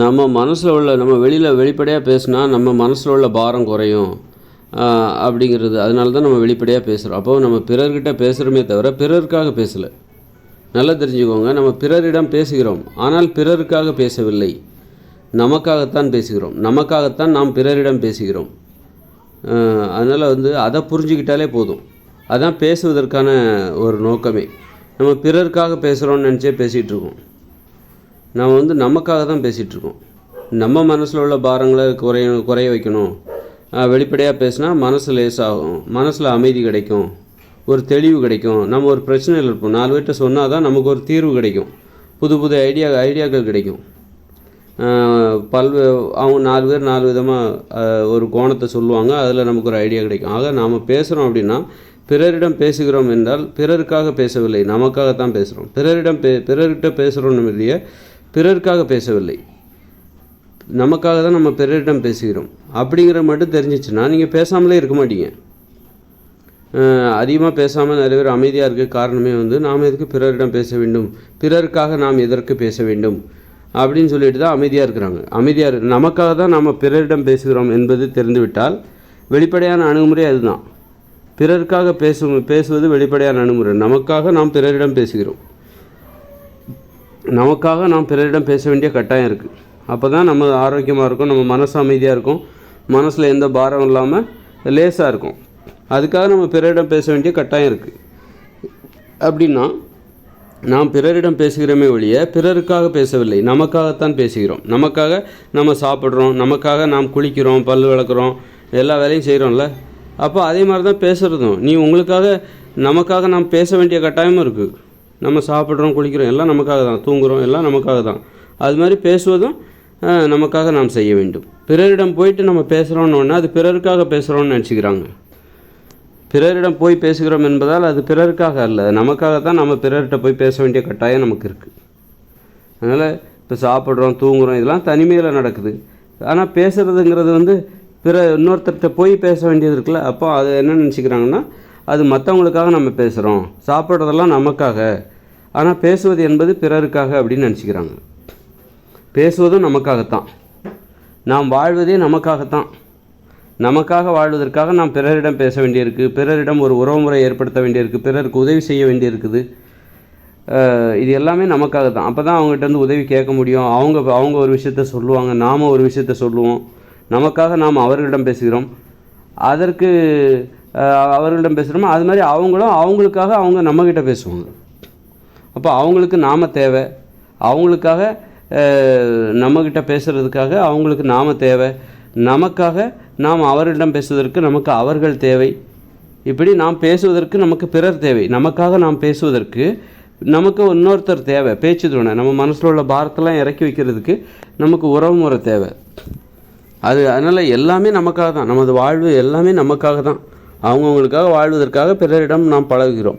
நம்ம மனசில் உள்ள நம்ம வெளியில் வெளிப்படையாக பேசினா நம்ம மனசில் உள்ள பாரம் குறையும். அப்படிங்கிறது. அதனால தான் நம்ம வெளிப்படையாக பேசுகிறோம் அப்போ நம்ம பிறர்கிட்ட பேசுகிறோமே தவிர பிறருக்காக பேசலை. நல்லா தெரிஞ்சுக்கோங்க. நம்ம பிறரிடம் பேசுகிறோம். ஆனால் பிறருக்காக பேசவில்லை. நமக்காகத்தான் பேசுகிறோம். நமக்காகத்தான் நாம் பிறரிடம் பேசுகிறோம். அதனால் வந்து அதை புரிஞ்சுக்கிட்டாலே போதும். அதான் பேசுவதற்கான ஒரு நோக்கமே. நம்ம பிறருக்காக பேசுகிறோம்னு நினச்சே பேசிகிட்டு இருக்கோம். நம்ம வந்து நமக்காக தான் பேசிகிட்ருக்கோம் நம்ம மனசில் உள்ள பாரங்களை குறைய குறைய வைக்கணும். வெளிப்படையாக பேசினா மனசு லேசாகும். மனசில் அமைதி கிடைக்கும். ஒரு தெளிவு கிடைக்கும். நம்ம ஒரு பிரச்சனையில் இருப்போம். நாலு பேர்கிட்ட சொன்னால் தான் நமக்கு ஒரு தீர்வு கிடைக்கும். புது புது ஐடியா ஐடியாக்கள் கிடைக்கும். பல்வே அவங்க நாலு பேர் நாலு விதமாக ஒரு கோணத்தை சொல்லுவாங்க. அதில் நமக்கு ஒரு ஐடியா கிடைக்கும். ஆக நாம் பேசுகிறோம் அப்படின்னா பிறரிடம் பேசுகிறோம் என்றால் பிறருக்காக பேசவில்லை. நமக்காகத்தான் பேசுகிறோம் பிறரிடம் பே பிறர்கிட்ட பேசுகிறோம் இல்லையே பிறருக்காக பேசவில்லை. நமக்காக தான் நம்ம பிறரிடம் பேசுகிறோம். அப்படிங்கிற மட்டும் தெரிஞ்சிச்சுன்னா நீங்கள் பேசாமலே இருக்க மாட்டீங்க. அதிகமாக பேசாமல் நிறைய பேர் அமைதியாக இருக்க காரணமே வந்து நாம் எதுக்கு பிறரிடம் பேச வேண்டும்? பிறருக்காக நாம் எதற்கு பேச வேண்டும்? அப்படின்னு சொல்லிட்டு தான் அமைதியாக இருக்கிறாங்க. அமைதியாக இரு நமக்காக தான் நாம் பிறரிடம் பேசுகிறோம் என்பது தெரிந்துவிட்டால் வெளிப்படையான அணுகுமுறை அதுதான். பிறருக்காக பேசும் பேசுவது வெளிப்படையான அணுகுமுறை. நமக்காக நாம் பிறரிடம் பேசுகிறோம். நமக்காக நாம் பிறரிடம் பேச வேண்டிய கட்டாயம் இருக்குது அப்போ தான் நம்ம ஆரோக்கியமாக இருக்கும் நம்ம மனசு அமைதியாக இருக்கும். மனசில் எந்த பாரம் இல்லாமல் லேசாக இருக்கும். அதுக்காக நம்ம பிறரிடம் பேச வேண்டிய கட்டாயம் இருக்குது அப்படின்னா நாம் பிறரிடம் பேசுகிறோமே ஒழிய பிறருக்காக பேசவில்லை. நமக்காகத்தான் பேசுகிறோம். நமக்காக நம்ம சாப்பிட்றோம் நமக்காக நாம் குளிக்கிறோம் பல் விளக்குறோம் எல்லா வேலையும் செய்கிறோம்ல அப்போ அதே மாதிரி தான் பேசுகிறதும் நீ உங்களுக்காக நமக்காக நாம் பேச வேண்டிய கட்டாயமும் இருக்குது நம்ம சாப்பிட்றோம் குளிக்கிறோம் எல்லாம் நமக்காக தான். தூங்குகிறோம் எல்லாம் நமக்காக தான். அது மாதிரி பேசுவதும் நமக்காக நாம் செய்ய வேண்டும். பிறரிடம் போயிட்டு நம்ம பேசுகிறோன்னு அது பிறருக்காக பேசுகிறோன்னு நினச்சிக்கிறாங்க. பிறரிடம் போய் பேசுகிறோம் என்பதால் அது பிறருக்காக அல்ல. நமக்காக தான் நம்ம பிறர்கிட்ட போய் பேச வேண்டிய கட்டாயம் நமக்கு இருக்குது அதனால் இப்போ சாப்பிட்றோம் தூங்குகிறோம் இதெல்லாம் தனிமையில் நடக்குது. ஆனால் பேசுகிறதுங்கிறது வந்து பிற இன்னொருத்தர்கிட்ட போய் பேச வேண்டியது இருக்குல்ல அப்போ அது என்ன நினச்சிக்கிறாங்கன்னா அது மற்றவங்களுக்காக நம்ம பேசுகிறோம் சாப்பிட்றதெல்லாம் நமக்காக. ஆனால் பேசுவது என்பது பிறருக்காக அப்படின்னு நினச்சிக்கிறாங்க. பேசுவதும் நமக்காகத்தான். நாம் வாழ்வதே நமக்காகத்தான். நமக்காக வாழ்வதற்காக நாம் பிறரிடம் பேச வேண்டியிருக்கு. பிறரிடம் ஒரு உறவுமுறை ஏற்படுத்த வேண்டியிருக்கு. பிறருக்கு உதவி செய்ய வேண்டியிருக்குது. இது எல்லாமே நமக்காக தான் அப்போ தான் அவங்ககிட்ட வந்து உதவி கேட்க முடியும். அவங்க அவங்க ஒரு விஷயத்த சொல்லுவாங்க. நாம் ஒரு விஷயத்த சொல்லுவோம். நமக்காக நாம் அவர்களிடம் பேசுகிறோம். அதற்கு அவர்களிடம் பேசுகிறோமோ அது மாதிரி அவங்களும் அவங்களுக்காக அவங்க நம்மக்கிட்ட பேசுவாங்க. அப்போ அவங்களுக்கு நாம தேவை. அவங்களுக்காக நம்மக்கிட்ட பேசுகிறதுக்காக அவங்களுக்கு நாம தேவை. நமக்காக நாம் அவர்களிடம் பேசுவதற்கு நமக்கு அவர்கள் தேவை. இப்படி நாம் பேசுவதற்கு நமக்கு பிறர் தேவை. நமக்காக நாம் பேசுவதற்கு நமக்கு இன்னொருத்தர் தேவை. பேச்சு துணை நம்ம மனசில் உள்ள பாரத்தெல்லாம் இறக்கி வைக்கிறதுக்கு நமக்கு உறவு முறை தேவை. அது அதனால் எல்லாமே நமக்காக தான் நமது வாழ்வு எல்லாமே நமக்காக தான் அவங்கவுங்களுக்காக வாழ்வதற்காக பிறரிடம் நாம் பழகுகிறோம்.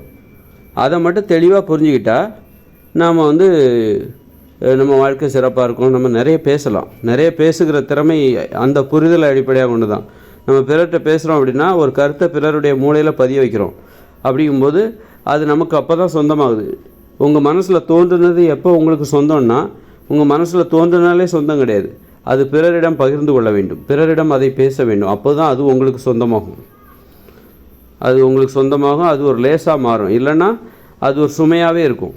அதை மட்டும் தெளிவாக புரிஞ்சுக்கிட்டால் நாம் வந்து நம்ம வாழ்க்கை சிறப்பாக இருக்கும். நம்ம நிறைய பேசலாம். நிறைய பேசுகிற திறமை அந்த புரிதலை அடிப்படையாக கொண்டு தான் நம்ம பிறர்கிட்ட பேசுகிறோம் அப்படின்னா ஒரு கருத்தை பிறருடைய மூளையில் பதிய வைக்கிறோம். அப்படிங்கும்போது அது நமக்கு அப்போ தான் சொந்தமாகுது. உங்கள் மனசில் தோன்றுனது எப்போ உங்களுக்கு சொந்தம்னா உங்கள் மனசில் தோன்றினாலே சொந்தம் கிடையாது. அது பிறரிடம் பகிர்ந்து கொள்ள வேண்டும். பிறரிடம் அதை பேச வேண்டும். அப்போ தான் அது உங்களுக்கு சொந்தமாகும். அது உங்களுக்கு சொந்தமாகும் அது ஒரு லேசாக மாறும். இல்லைன்னா அது ஒரு சுமையாகவே இருக்கும்.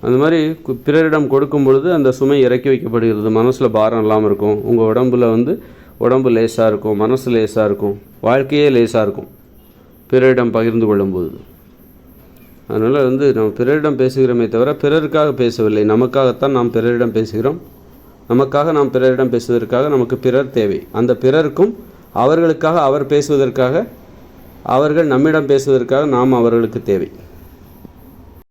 அந்த மாதிரி பிறரிடம் கொடுக்கும் பொழுது அந்த சுமை இறக்கி வைக்கப்படுகிறது. மனசில் பாரம் இல்லாமல் இருக்கும். உங்கள் உடம்புல வந்து உடம்பு லேசாக இருக்கும் மனசு லேசாக இருக்கும் வாழ்க்கையே லேசாக இருக்கும். பிறரிடம் பகிர்ந்து கொள்ளும்போது. அதனால் வந்து நம்ம பிறரிடம் பேசுகிறோமே தவிர பிறருக்காக பேசவில்லை. நமக்காகத்தான் நாம் பிறரிடம் பேசுகிறோம். நமக்காக நாம் பிறரிடம் பேசுவதற்காக நமக்கு பிறர் தேவை. அந்த பிறருக்கும் அவர்களுக்காக அவர் பேசுவதற்காக அவர்கள் நம்மிடம் பேசுவதற்காக நாம் அவர்களுக்கு தேவை.